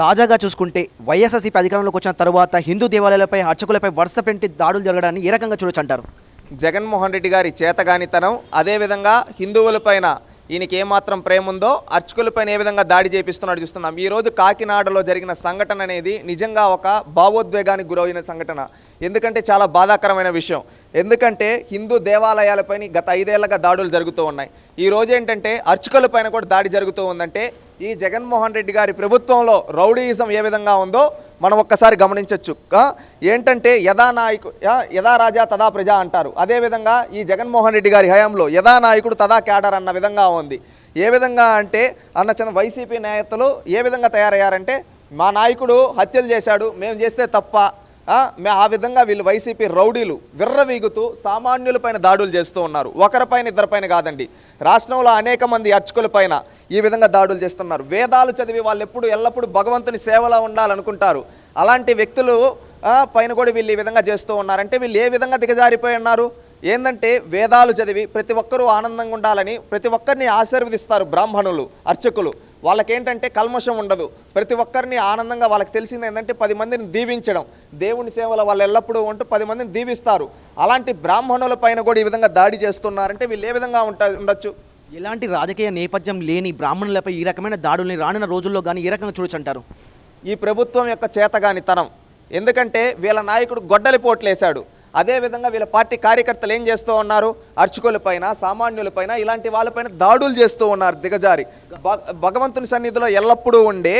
తాజాగా చూసుకుంటే వైఎస్ఆర్సీపీ అధికారంలోకి వచ్చిన తర్వాత హిందూ దేవాలయాలపై అర్చకులపై వరుస పెంటి దాడులు జరగడాన్ని ఏ రకంగా చూడొచ్చు అంటారు? జగన్మోహన్ రెడ్డి గారి చేతగానితనం అదేవిధంగా హిందువులపైన ఈయనకి ఏమాత్రం ప్రేమ ఉందో అర్చకులపైన ఏ విధంగా దాడి చేపిస్తున్నాడు చూస్తున్నాం. ఈరోజు కాకినాడలో జరిగిన సంఘటన అనేది నిజంగా ఒక భావోద్వేగానికి గురైన సంఘటన. ఎందుకంటే చాలా బాధాకరమైన విషయం. ఎందుకంటే హిందూ దేవాలయాలపైన గత ఐదేళ్ళుగా దాడులు జరుగుతూ ఉన్నాయి. ఈ రోజు ఏంటంటే అర్చకులపైన కూడా దాడి జరుగుతూ ఉందంటే ఈ జగన్మోహన్ రెడ్డి గారి ప్రభుత్వంలో రౌడీయిజం ఏ విధంగా ఉందో మనం ఒక్కసారి గమనించవచ్చు ఏంటంటే యథా నాయకు యథా రాజా తదా ప్రజ అంటారు. అదేవిధంగా ఈ జగన్మోహన్ రెడ్డి గారి హయాంలో యథా నాయకుడు తదా క్యాడర్ అన్న విధంగా ఉంది. ఏ విధంగా అంటే అన్న చిన్న వైసీపీ నేతలు ఏ విధంగా తయారయ్యారంటే మా నాయకుడు హత్యలు చేశాడు మేము చేస్తే తప్ప ఆ, మే- ఆ విధంగా వీళ్ళు వైసీపీ రౌడీలు విర్రవీగుతూ సామాన్యులపైన దాడులు చేస్తూ ఉన్నారు. ఒకరిపైన ఇద్దరిపైన కాదండి. రాష్ట్రంలో అనేక మంది అర్చకులపైన ఈ విధంగా దాడులు చేస్తున్నారు. వేదాలు చదివి వాళ్ళు ఎప్పుడు ఎల్లప్పుడూ భగవంతుని సేవలో ఉండాలనుకుంటారు. అలాంటి వ్యక్తులు పైన కూడా వీళ్ళు ఈ విధంగా చేస్తూ ఉన్నారంటే వీళ్ళు ఏ విధంగా దిగజారిపోయి ఉన్నారు? ఏంటంటే వేదాలు చదివి ప్రతి ఒక్కరూ ఆనందంగా ఉండాలని ప్రతి ఒక్కరిని ఆశీర్వదిస్తారు బ్రాహ్మణులు అర్చకులు. వాళ్ళకేంటంటే కల్మషం ఉండదు. ప్రతి ఒక్కరిని ఆనందంగా వాళ్ళకి తెలిసింది ఏంటంటే పది మందిని దీవించడం. దేవుని సేవల వాళ్ళు ఎల్లప్పుడూ ఉంటూ పది మందిని దీవిస్తారు. అలాంటి బ్రాహ్మణుల పైన కూడా ఈ విధంగా దాడి చేస్తున్నారంటే వీళ్ళు ఏ విధంగా ఉంటా ఉండొచ్చు? ఎలాంటి రాజకీయ నేపథ్యం లేని బ్రాహ్మణులపై ఈ రకమైన దాడుల్ని రానున్న రోజుల్లో కానీ ఏ రకంగా చూడొచ్చు అంటారు? ఈ ప్రభుత్వం యొక్క చేతగానితనం. ఎందుకంటే వీళ్ళ నాయకుడు గొడ్డలి పోట్లేశాడు. అదేవిధంగా వీళ్ళ పార్టీ కార్యకర్తలు ఏం చేస్తూ ఉన్నారు? అర్చకులపైన సామాన్యులపైన ఇలాంటి వాళ్ళపైన దాడులు చేస్తూ ఉన్నారు దిగజారి. భగవంతుని సన్నిధిలో ఎల్లప్పుడూ ఉండే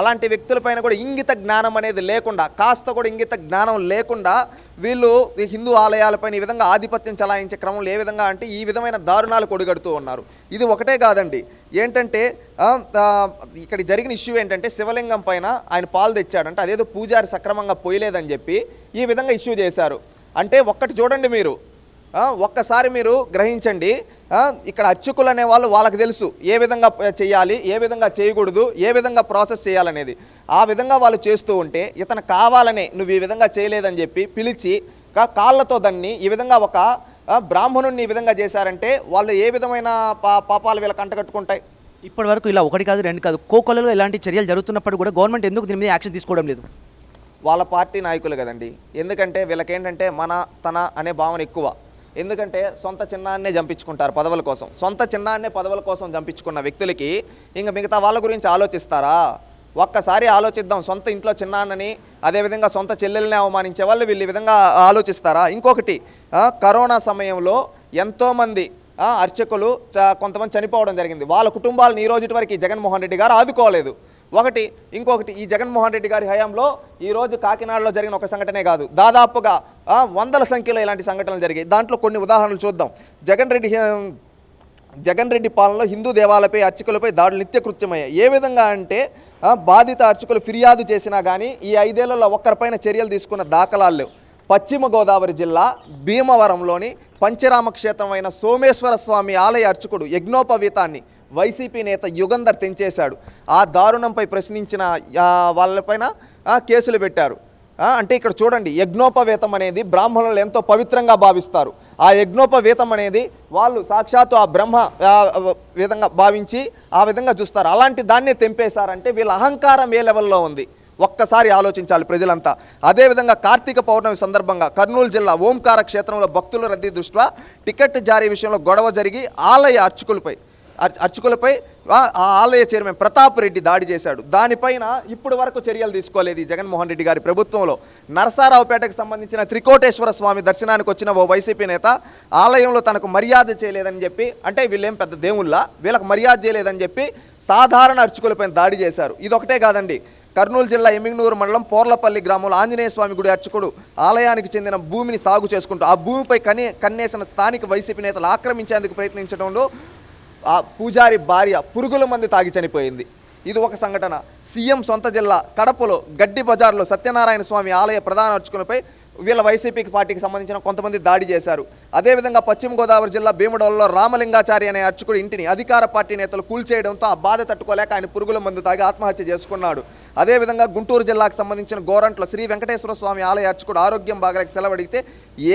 అలాంటి వ్యక్తులపైన కూడా ఇంగిత జ్ఞానం అనేది లేకుండా కాస్త కూడా ఇంగిత జ్ఞానం లేకుండా వీళ్ళు హిందూ ఆలయాలపైన ఈ విధంగా ఆధిపత్యం చలాయించే క్రమంలో ఏ విధంగా అంటే ఈ విధమైన దారుణాలు కొడుగడుతూ ఉన్నారు. ఇది ఒకటే కాదండి. ఏంటంటే ఇక్కడ జరిగిన ఇష్యూ ఏంటంటే శివలింగం పైన ఆయన పాలు తెచ్చాడంటే అదేదో పూజారి సక్రమంగా పోయలేదని చెప్పి ఈ విధంగా ఇష్యూ చేశారు. అంటే ఒక్కటి చూడండి మీరు. ఒక్కసారి మీరు గ్రహించండి. ఇక్కడ అర్చకులు అనే వాళ్ళు వాళ్ళకి తెలుసు ఏ విధంగా చేయాలి ఏ విధంగా చేయకూడదు ఏ విధంగా ప్రాసెస్ చేయాలనేది. ఆ విధంగా వాళ్ళు చేస్తూ ఉంటే ఇతను కావాలనే నువ్వు ఈ విధంగా చేయలేదని చెప్పి పిలిచి కా- కాళ్ళతో దాన్ని ఈ విధంగా ఒక బ్రాహ్మణుణ్ణి బ్రాహ్మణుడిని ఈ విధంగా చేశారంటే వాళ్ళు ఏ విధమైన పా పాపాలు వీళ్ళకి అంటగట్టుకుంటాయి ఇప్పటి వరకు ఇలా ఒకటి కాదు రెండు కాదు. కోకొలలో ఇలాంటి చర్యలు జరుగుతున్నప్పుడు కూడా గవర్నమెంట్ ఎందుకు దీని మీద యాక్షన్ తీసుకోవడం లేదు? వాళ్ళ పార్టీ నాయకులు కదండి. ఎందుకంటే వీళ్ళకేంటంటే మన తన అనే భావన ఎక్కువ. ఎందుకంటే సొంత చిన్నాన్నే చంపించుకుంటారు పదవుల కోసం. సొంత చిన్నాన్నే పదవుల కోసం చంపించుకున్న వ్యక్తులకి ఇంకా మిగతా వాళ్ళ గురించి ఆలోచిస్తారా? ఒక్కసారి ఆలోచిద్దాం. సొంత ఇంట్లో చిన్నాన్నని అదేవిధంగా సొంత చెల్లెల్ని అవమానించే వాళ్ళు వీళ్ళు ఈ విధంగా ఆలోచిస్తారా? ఇంకొకటి కరోనా సమయంలో ఎంతోమంది అర్చకులు చ- కొంతమంది చనిపోవడం జరిగింది. వాళ్ళ కుటుంబాలను ఈ రోజు వరకు జగన్మోహన్ రెడ్డి గారు ఆదుకోలేదు. ఒకటి ఇంకొకటి ఈ జగన్మోహన్ రెడ్డి గారి హయాంలో ఈ రోజు కాకినాడలో జరిగిన ఒక సంఘటనే కాదు. దాదాపుగా వందల సంఖ్యలో ఇలాంటి సంఘటనలు జరిగాయి. దాంట్లో కొన్ని ఉదాహరణలు చూద్దాం. జగన్ రెడ్డి జగన్ రెడ్డి పాలనలో హిందూ దేవాలయపై అర్చకులపై దాడులు నిత్యకృత్యమయ్యాయి. ఏ విధంగా అంటే బాధిత అర్చకులు ఫిర్యాదు చేసినా కానీ ఈ ఐదేళ్ళలో ఒక్కరిపైన చర్యలు తీసుకున్న దాఖలాలు లేవు. పశ్చిమ గోదావరి జిల్లా భీమవరంలోని పంచరామ క్షేత్రమైన సోమేశ్వర స్వామి ఆలయ అర్చకుడు యజ్ఞోపవీతాన్ని వైసీపీ నేత యుగంధర్ తెంచేశాడు. ఆ దారుణంపై ప్రశ్నించిన వాళ్ళపైన కేసులు పెట్టారు. అంటే ఇక్కడ చూడండి యజ్ఞోపవేతం అనేది బ్రాహ్మణులు ఎంతో పవిత్రంగా భావిస్తారు. ఆ యజ్ఞోపవేతం అనేది వాళ్ళు సాక్షాత్తు ఆ బ్రహ్మ విధంగా భావించి ఆ విధంగా చూస్తారు. అలాంటి దాన్నే తెంపేశారంటే వీళ్ళ అహంకారం ఏ లెవెల్లో ఉంది? ఒక్కసారి ఆలోచించాలి ప్రజలంతా. అదేవిధంగా కార్తీక పౌర్ణమి సందర్భంగా కర్నూలు జిల్లా ఓంకార క్షేత్రంలో భక్తుల రద్దీ దృష్ట్యా టికెట్ జారీ విషయంలో గొడవ జరిగి ఆలయ అర్చకులపై అర్చకులపై ఆ ఆ ఆలయ చైర్మన్ ప్రతాప్ రెడ్డి దాడి చేశాడు. దానిపైన ఇప్పుడు వరకు చర్యలు తీసుకోలేదు జగన్మోహన్ రెడ్డి గారి ప్రభుత్వంలో. నరసారావుపేటకు సంబంధించిన త్రికోటేశ్వర స్వామి దర్శనానికి వచ్చిన ఓ వైసీపీ నేత ఆలయంలో తనకు మర్యాద చేయలేదని చెప్పి అంటే వీళ్ళేం పెద్ద దేవుళ్ళ వీళ్ళకి మర్యాద చేయలేదని చెప్పి సాధారణ అర్చకులపైన దాడి చేశారు. ఇదొకటే కాదండి. కర్నూలు జిల్లా ఎమ్మిగ్నూరు మండలం పోర్లపల్లి గ్రామంలో ఆంజనేయ స్వామి గుడి అర్చకుడు ఆలయానికి చెందిన భూమిని సాగు చేసుకుంటూ ఆ భూమిపై కనే కన్నేసిన స్థానిక వైసీపీ నేతలు ఆక్రమించేందుకు ప్రయత్నించడంలో ఆ పూజారి భార్య పురుగుల మంది తాగి చనిపోయింది. ఇది ఒక సంఘటన. సీఎం సొంత జిల్లా కడపలో గడ్డి బజార్లో సత్యనారాయణ స్వామి ఆలయ ప్రధాన అర్చకునిపై వీళ్ళ వైసీపీకి పార్టీకి సంబంధించిన కొంతమంది దాడి చేశారు. అదేవిధంగా పశ్చిమ గోదావరి జిల్లా భీమడోలలో రామలింగాచారి అనే అర్చకుడు ఇంటిని అధికార పార్టీ నేతలు కూల్చేయడంతో ఆ బాధ తట్టుకోలేక ఆయన పురుగుల మందు తాగి ఆత్మహత్య చేసుకున్నాడు. అదేవిధంగా గుంటూరు జిల్లాకు సంబంధించిన గోరంట్లో శ్రీ వెంకటేశ్వర స్వామి ఆలయ అర్చకుడు ఆరోగ్యం బాగలేక సెలవడిగితే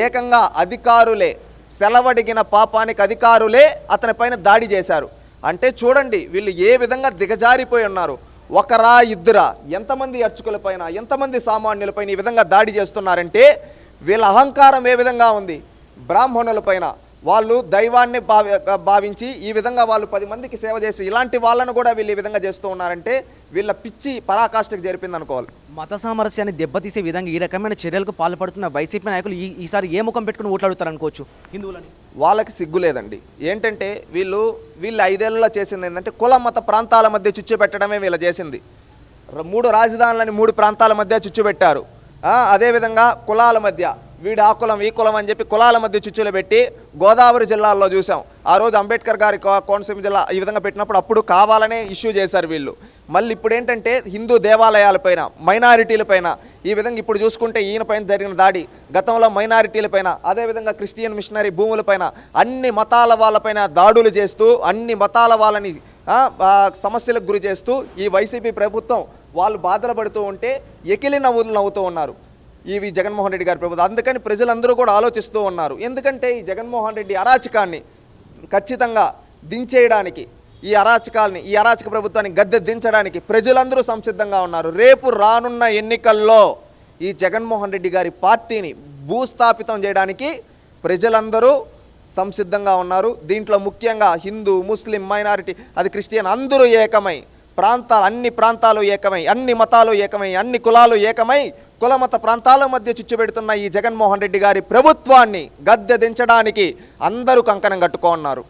ఏకంగా అధికారులే సెలవడిగిన పాపానికి అధికారులే అతని పైన దాడి చేశారు. అంటే చూడండి వీళ్ళు ఏ విధంగా దిగజారిపోయి ఉన్నారు. ఒకరా ఇద్దరా ఎంతమంది అర్చకులపైన ఎంతమంది సామాన్యులపైన ఈ విధంగా దాడి చేస్తున్నారంటే వీళ్ళ అహంకారం ఏ విధంగా ఉంది? బ్రాహ్మణులపైన వాళ్ళు దైవాన్ని భావి భావించి ఈ విధంగా వాళ్ళు పది మందికి సేవ చేసి ఇలాంటి వాళ్ళను కూడా వీళ్ళు ఈ విధంగా చేస్తూ ఉన్నారంటే వీళ్ళ పిచ్చి పరాకాష్ఠకు జరిపింది అనుకోవాలి మత సామరస్యాన్ని దెబ్బతీసే విధంగా ఈ రకమైన చర్యలకు పాల్పడుతున్న వైసీపీ నాయకులు ఈ ఈసారి ఏ ముఖం పెట్టుకుని ఓట్లాడుతారు అనుకోవచ్చు? హిందువులని. వాళ్ళకి సిగ్గు లేదండి. ఏంటంటే వీళ్ళు వీళ్ళు ఐదేళ్ళలో చేసింది ఏంటంటే కుల మత ప్రాంతాల మధ్య చిచ్చు పెట్టడమే వీళ్ళు చేసింది. మూడు రాజధానులని మూడు ప్రాంతాల మధ్య చిచ్చు పెట్టారు. అదేవిధంగా కులాల మధ్య. వీడు ఆ కులం ఈ కులం అని చెప్పి కులాల మధ్య చిచ్చులు పెట్టి గోదావరి జిల్లాల్లో చూసాం. ఆ రోజు అంబేద్కర్ గారి కోనసీమ జిల్లా ఈ విధంగా పెట్టినప్పుడు అప్పుడు కావాలనే ఇష్యూ చేశారు వీళ్ళు. మళ్ళీ ఇప్పుడు ఏంటంటే హిందూ దేవాలయాలపైన మైనారిటీలపైన ఈ విధంగా ఇప్పుడు చూసుకుంటే ఈయన పైన జరిగిన దాడి గతంలో మైనారిటీలపైన అదేవిధంగా క్రిస్టియన్ మిషనరీ భూములపైన అన్ని మతాల వాళ్ళపైన దాడులు చేస్తూ అన్ని మతాల వాళ్ళని సమస్యలకు గురి చేస్తూ ఈ వైసీపీ ప్రభుత్వం వాళ్ళు బాధలు పడుతూ ఉంటే ఎకిలి నవ్వులు నవ్వుతూ ఉన్నారు. ఇవి జగన్మోహన్ రెడ్డి గారి ప్రభుత్వం. అందుకని ప్రజలందరూ కూడా ఆలోచిస్తూ ఉన్నారు. ఎందుకంటే ఈ జగన్మోహన్ రెడ్డి అరాచకాన్ని ఖచ్చితంగా దించేయడానికి ఈ అరాచకాల్ని ఈ అరాచక ప్రభుత్వాన్ని గద్దె దించడానికి ప్రజలందరూ సంసిద్ధంగా ఉన్నారు. రేపు రానున్న ఎన్నికల్లో ఈ జగన్మోహన్ రెడ్డి గారి పార్టీని భూస్థాపితం చేయడానికి ప్రజలందరూ సంసిద్ధంగా ఉన్నారు. దీంట్లో ముఖ్యంగా హిందూ ముస్లిం మైనారిటీ అది క్రిస్టియన్ అందరూ ఏకమై ప్రాంతాలు అన్ని ప్రాంతాలు ఏకమై అన్ని మతాలు ఏకమై అన్ని కులాలు ఏకమై కులమత ప్రాంతాల మధ్య చిచ్చుపెడుతున్న ఈ జగన్మోహన్ రెడ్డి గారి ప్రభుత్వాన్ని గద్దె దించడానికి అందరూ కంకణం కట్టుకోన్నారు.